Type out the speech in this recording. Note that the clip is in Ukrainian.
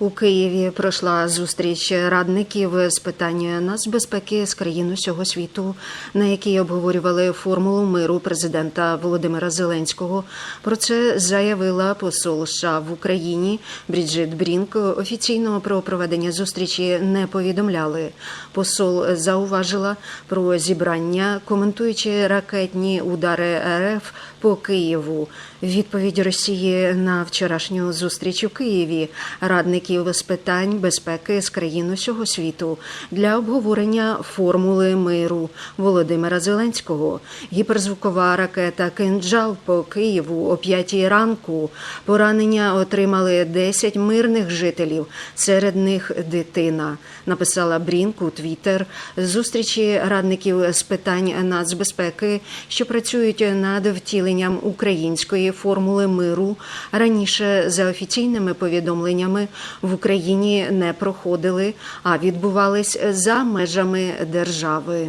У Києві пройшла зустріч радників з питань нацбезпеки з країн усього світу, на якій обговорювали формулу миру президента Володимира Зеленського. Про це заявила посол США в Україні Бріджит Брінк. Офіційно про проведення зустрічі не повідомляли. Посол зауважила про зібрання, коментуючи ракетні удари РФ по Києву. Відповідь Росії на вчорашню зустріч у Києві радників з питань безпеки з країн усього світу для обговорення формули миру Володимира Зеленського. Гіперзвукова ракета «Кинджал» по Києву о 5 ранку. Поранення отримали 10 мирних жителів, серед них дитина. Написала Брінк у Твіттер. Зустрічі радників з питань нацбезпеки, що працюють над втіленням української формули миру, раніше за офіційними повідомленнями в Україні не проходили, а відбувались за межами держави.